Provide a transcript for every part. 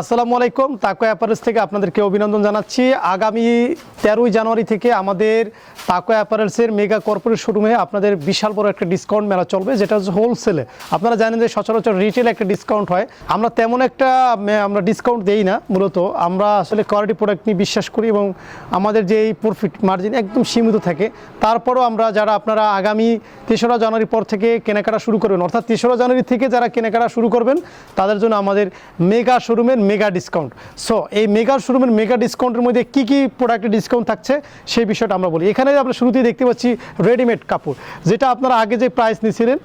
আসসালামু আলাইকুম তাকো অ্যাপারেলস থেকে আপনাদেরকে অভিনন্দন জানাচ্ছি। আগামী তেরোই জানুয়ারি থেকে আমাদের তাকো অ্যাপারেলসের মেগা কর্পোরেট শোরুমে আপনাদের বিশাল বড় একটা ডিসকাউন্ট মেলা চলবে, যেটা হচ্ছে হোলসেলে আপনারা জানেন যে সচরাচর রিটেল একটা ডিসকাউন্ট হয়। আমরা তেমন একটা আমরা ডিসকাউন্ট দেই না মূলত। আমরা আসলে কোয়ালিটি প্রোডাক্ট নিয়ে বিশ্বাস করি এবং আমাদের যে এই প্রফিট মার্জিন একদম সীমিত থাকে। তারপরও আমরা যারা আপনারা আগামী তেসরা জানুয়ারি পর থেকে কেনাকাটা শুরু করবেন, অর্থাৎ তেসরা জানুয়ারি থেকে যারা কেনাকাটা শুরু করবেন, তাদের জন্য আমাদের মেগা শোরুমের মেগা ডিসকাউন্ট সো এই মেগা শোরুমের মেগা ডিসকাউন্টের মধ্যে কী কী প্রোডাক্টের ডিসকাউন্ট থাকছে, সেই বিষয়টা আমরা বলি। এখানে আমরা শুরুতেই দেখতে পাচ্ছি রেডিমেড কাপড়, যেটা আপনারা আগে যে প্রাইস নিয়েছিলেন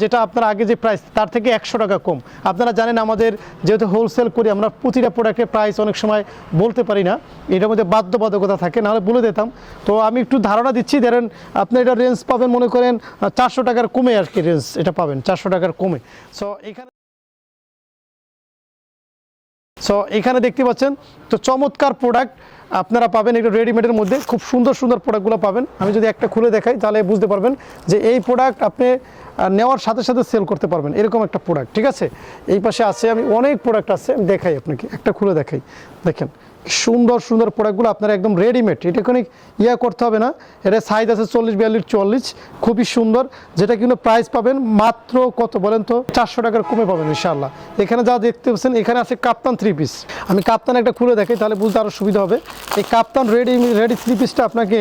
যেটা আপনারা আগে যে প্রাইস তার থেকে একশো টাকা কম। আপনারা জানেন আমাদের যেহেতু হোলসেল করি, আমরা প্রতিটা প্রোডাক্টের প্রাইস অনেক সময় বলতে পারি না। এটার মধ্যে বাধ্যবাধকতা থাকে, নাহলে বলে দিতাম। তো আমি একটু ধারণা দিচ্ছি, ধরেন আপনি এটা রেঞ্জ পাবেন মনে করেন চারশো টাকার কমে আর কি রেঞ্জ এটা পাবেন, চারশো টাকার কমে। সো এখানে সো এখানে দেখতে পাচ্ছেন, তো চমৎকার প্রোডাক্ট আপনারা পাবেন একটু রেডিমেডের মধ্যে। খুব সুন্দর সুন্দর প্রোডাক্টগুলো পাবেন। আমি যদি একটা খুলে দেখাই, তাহলে বুঝতে পারবেন যে এই প্রোডাক্ট আপনি নেওয়ার সাথে সাথে সেল করতে পারবেন। এরকম একটা প্রোডাক্ট ঠিক আছে? এই পাশে আছে, আমি অনেক প্রোডাক্ট আছে, আমি দেখাই আপনাকে। একটা খুলে দেখাই। দেখেন সুন্দর সুন্দর প্রোডাক্টগুলো আপনারা একদম রেডিমেড এটা কোনো ইয়া করতে হবে না। এটা সাইজ আছে চল্লিশ, বিয়াল্লিশ চল্লিশ খুবই সুন্দর। যেটা কিন্তু প্রাইস পাবেন মাত্র কত বলেন তো? চারশো টাকার কমে পাবেন ইনশাআল্লাহ। এখানে যা দেখতে পাচ্ছেন, এখানে আছে কাপ্তান থ্রি পিস আমি কাপ্তান একটা খুলে দেখাই, তাহলে বুঝতে আরও সুবিধা হবে। এই কাপ্তান রেডি রেডি থ্রি পিসটা আপনাকে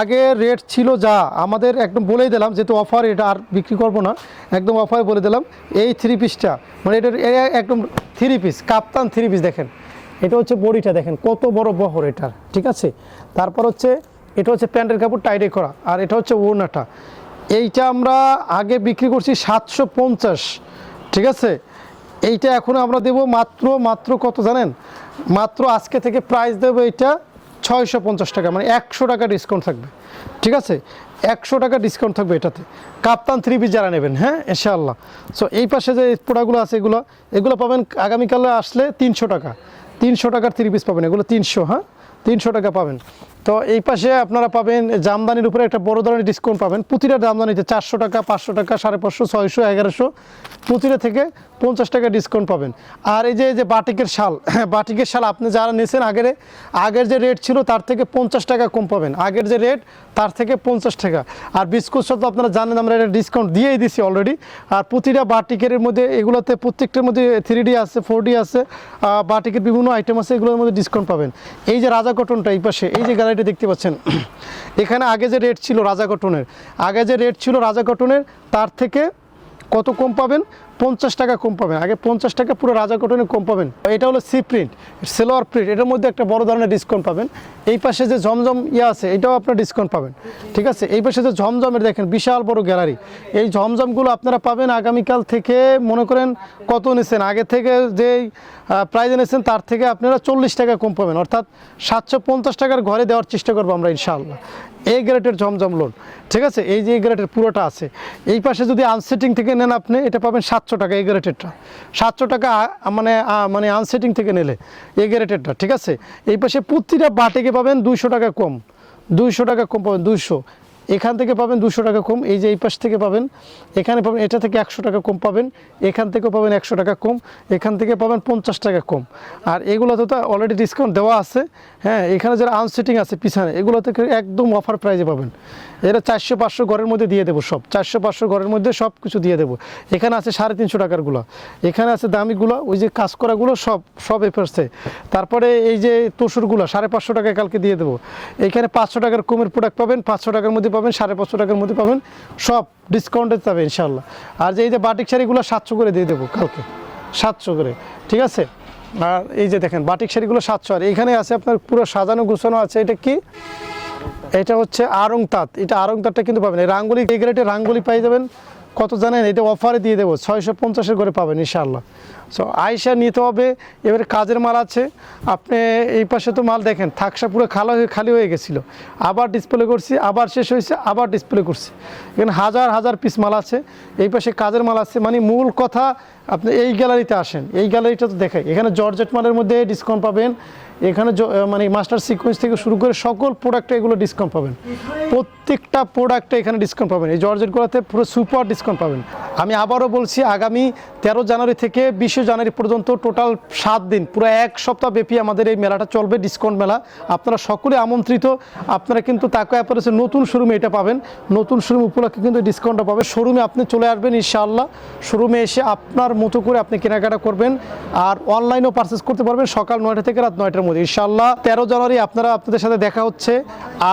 আগে রেট ছিল যা, আমাদের একদম বলেই দিলাম, যেহেতু অফার এটা আর বিক্রি করব না। একদম অফারে বলে দিলাম, এই থ্রি পিসটা মানে এটার একদম three piece kaftan three piece দেখেন। এটা হচ্ছে বডিটা দেখেন, কত বড় বহর এটার ঠিক আছে? তারপর হচ্ছে, এটা হচ্ছে প্যান্টের কাপড় টাইটে করা, আর এটা হচ্ছে ওড়নাটা। এইটা আমরা আগে বিক্রি করছি সাতশো পঞ্চাশ, ঠিক আছে? এইটা এখন আমরা দেব মাত্র মাত্র কত জানেন? মাত্র আজকে থেকে প্রাইস দেবো এইটা ছয়শো পঞ্চাশ টাকা মানে একশো টাকা ডিসকাউন্ট থাকবে, ঠিক আছে? একশো টাকা ডিসকাউন্ট থাকবে এটাতে। কাপ্তান থ্রি পিস যারা নেবেন হ্যাঁ? ইনশাআল্লাহ। সো এই পাশে যে প্রোডাক্টগুলো আছে এগুলো এগুলো পাবেন আগামীকালে আসলে তিনশো টাকা। তিনশো টাকার থ্রি পিস পাবেন। এগুলো তিনশো হ্যাঁ? তিনশো টাকা পাবেন। তো এই পাশে আপনারা পাবেন জামদানির উপরে একটা বড় ধরনের ডিসকাউন্ট পাবেন। প্রতিটা জামদানিতে চারশো টাকা, পাঁচশো টাকা, সাড়ে পাঁচশো, ছয়শো, এগারোশো। প্রতিটা থেকে পঞ্চাশ টাকা ডিসকাউন্ট পাবেন। আর এই যে এই যে বাটিকের শাল বাটিকের শাল আপনি যারা নিয়েছেন আগের আগের যে রেট ছিল তার থেকে পঞ্চাশ টাকা কম পাবেন। আগের যে রেট তার থেকে পঞ্চাশ টাকা। আর বিস্কুট সব তো আপনারা জানেন, আমরা এটা ডিসকাউন্ট দিয়েই দিছি অলরেডি আর প্রতিটা বাটিকের মধ্যে, এগুলোতে প্রত্যেকটার মধ্যে থ্রি ডি আছে ফোর ডি আছে বাটিকের বিভিন্ন আইটেম আছে, এগুলোর মধ্যে ডিসকাউন্ট পাবেন। এই যে রাজা কটনটা এই পাশে, এই যে গ্যালারিটা দেখতে পাচ্ছেন। এখানে আগে যে রেট ছিল রাজা কটনের আগে যে রেট ছিল রাজা কটনের তার থেকে কত কম পাবেন? পঞ্চাশ টাকা কম পাবেন। আগে পঞ্চাশ টাকা পুরো রাজা কটনে কম পাবেন। এটা হলো সি প্রিন্ট সেলোয়ার প্রিন্ট এটার মধ্যে একটা বড় ধরনের ডিসকাউন্ট পাবেন। এই পাশে যে ঝমঝম ইয়ে আছে, এটাও আপনার ডিসকাউন্ট পাবেন। ঠিক আছে? এই পাশে যে ঝমঝমের দেখেন, বিশাল বড় গ্যালারি এই ঝমঝমগুলো আপনারা পাবেন আগামীকাল থেকে, মনে করেন কত নিছেন? আগে থেকে যেই প্রাইজ এনেছেন তার থেকে আপনারা চল্লিশ টাকা কম পাবেন। অর্থাৎ সাতশো পঞ্চাশ টাকার ঘরে দেওয়ার চেষ্টা করব আমরা, ইনশাআল্লাহ। এই গ্রেটের ঝমঝম লোন ঠিক আছে? এই যে এই গ্রেটের পুরোটা আছে। এই পাশে যদি আনসেটিং থেকে নেন আপনি, এটা পাবেন সাতশো টাকা এগারেটেডটা সাতশো টাকা মানে মানে আনসেটিং থেকে নিলে এগারেটেডটা ঠিক আছে? এই পাশে প্রতিটা বাটিকে পাবেন দুইশো টাকা কম। দুইশো টাকা কম পাবেন, দুইশো। এখান থেকে পাবেন দুশো টাকা কম, এই যে এই পাশ থেকে পাবেন, এখানে পাবেন, এটা থেকে একশো টাকা কম পাবেন, এখান থেকেও পাবেন একশো টাকা কম, এখান থেকে পাবেন পঞ্চাশ টাকা কম। আর এগুলোতে তো অলরেডি ডিসকাউন্ট দেওয়া আছে হ্যাঁ এখানে যারা আনসেটিং আছে পিছনে এগুলো থেকে একদম অফার প্রাইজে পাবেন। এটা চারশো পাঁচশো ঘরের মধ্যে দিয়ে দেবো সব, চারশো পাঁচশো ঘরের মধ্যে সব কিছু দিয়ে দেবো। এখানে আছে সাড়ে তিনশো টাকারগুলো এখানে আছে দামিগুলো ওই যে কাজ করাগুলো সব সব এ পাশে। তারপরে এই যে তসুরগুলো সাড়ে পাঁচশো টাকায় কালকে দিয়ে দেবো। এখানে পাঁচশো টাকার কমের প্রোডাক্ট পাবেন, পাঁচশো টাকার মধ্যে পাবেন, সাড়ে পাঁচশো টাকার মধ্যে পাবেন। সব ডিসকাউন্টে পাবেন ইনশাল্লাহ আর যে এই যে বাটিক শাড়িগুলো সাতশো করে দিয়ে দেবো কালকে। সাতশো করে। ঠিক আছে? আর এই যে দেখেন, বাটিক শাড়িগুলো সাতশো। আর এখানে আছে আপনার পুরো সাজানো, গুছানো আছে। এটা কি? এটা হচ্ছে আরং তাঁত। এটা আরং তাঁতটা কিন্তু পাবেন। এই রাঙ্গুলি, এই গ্রেটে রাঙ্গুলি পাই যাবেন। কত জানেন? এটা অফারে দিয়ে দেবো। ছয়শো পঞ্চাশের করে পাবেন, ইনশাআল্লাহ। সো আয়সা নিতে হবে। এবারে কাজের মাল আছে। আপনি এই পাশে তো মাল দেখেন, থাকসা পুরো খালা হয়ে, খালি হয়ে গেছিল। আবার ডিসপ্লে করছি, আবার শেষ হয়েছে, আবার ডিসপ্লে করছি। এখানে হাজার হাজার পিস মাল আছে। এই পাশে কাজের মাল আছে। মানে মূল কথা, আপনি এই গ্যালারিতে আসেন। এই গ্যালারিটা তো দেখাই। এখানে জর্জেট মালের মধ্যে ডিসকাউন্ট পাবেন। এখানে মানে মাস্টার সিকোয়েন্স থেকে শুরু করে সকল প্রোডাক্টে এগুলো ডিসকাউন্ট পাবেন। প্রত্যেকটা প্রোডাক্টে এখানে ডিসকাউন্ট পাবেন। এই জর্জেটগুলোতে পুরো সুপার ডিসকাউন্ট পাবেন। আমি আবারও বলছি, আগামী তেরো জানুয়ারি থেকে বিশে জানুয়ারি পর্যন্ত টোটাল সাত দিন, পুরো এক সপ্তাহ ব্যাপী আমাদের এই মেলাটা চলবে ডিসকাউন্ট মেলা। আপনারা সকলে আমন্ত্রিত। আপনারা কিন্তু তাকে অ্যাপারেসের নতুন শোরুমে এটা পাবেন। নতুন শোরুম উপলক্ষে কিন্তু ডিসকাউন্টটা পাবেন। শোরুমে আপনি চলে আসবেন ইনশাআল্লাহ। শোরুমে এসে আপনার মতো করে আপনি কেনাকাটা করবেন। আর অনলাইনেও পারচেস করতে পারবেন সকাল নয়টা থেকে রাত নয়টার মধ্যে। ইনশাল্লাহ তেরো জানুয়ারি আপনারা আপনাদের সাথে দেখা হচ্ছে।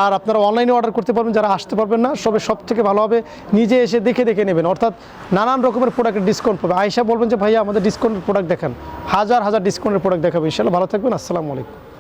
আর আপনারা অনলাইনে অর্ডার করতে পারবেন, যারা আসতে পারবেন না, সবে সব থেকে ভালোভাবে নিজে এসে দেখে দেখে নেবেন। অর্থাৎ নানান রকমের প্রোডাক্টের ডিসকাউন্ট পাবে। আয়সা বলবেন যে, ভাইয়া, আমাদের ডিসকাউন্টের প্রোডাক্ট দেখান। হাজার হাজার ডিসকাউন্টের প্রোডাক্ট দেখাবে। ইনশাল্লাহ ভালো থাকবেন। আসসালামু আলাইকুম।